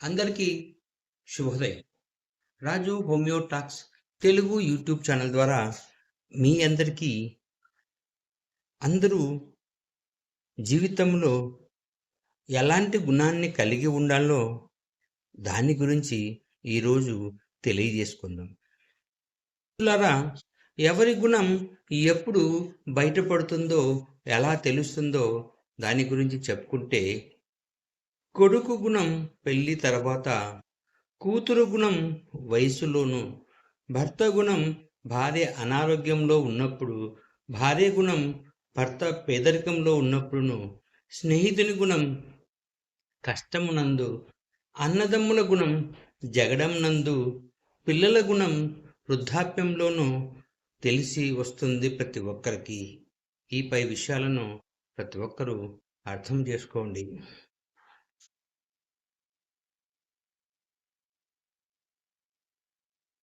అందరికీ శుభోదయం. Raju homeo talks Telugu YouTube channel ద్వారా మీ అందరికీ అందరూ జీవితంలో ఎలాంటి గుణాన్ని కలిగి ఉండాలో దాని గురించి ఈరోజు తెలియజేసుకుందాం. మిత్రులారా ఎవరి గుణం ఎప్పుడు బయటపడుతుందో ఎలా తెలుస్తుందో దాని గురించి చెప్పుకుంటే కొడుకు గుణం పెళ్ళి తర్వాత కూతురు గుణం వయసులోను భర్త గుణం భార్య అనారోగ్యంలో ఉన్నప్పుడు భార్య గుణం భర్త పేదరికంలో ఉన్నప్పుడును స్నేహితుని గుణం కష్టమునందు అన్నదమ్ముల గుణం జగడం నందు పిల్లల గుణం వృద్ధాప్యంలోనూ తెలిసి వస్తుంది ప్రతి ఒక్కరికి. ఈ పై విషయాలను ప్రతి ఒక్కరూ అర్థం చేసుకోండి.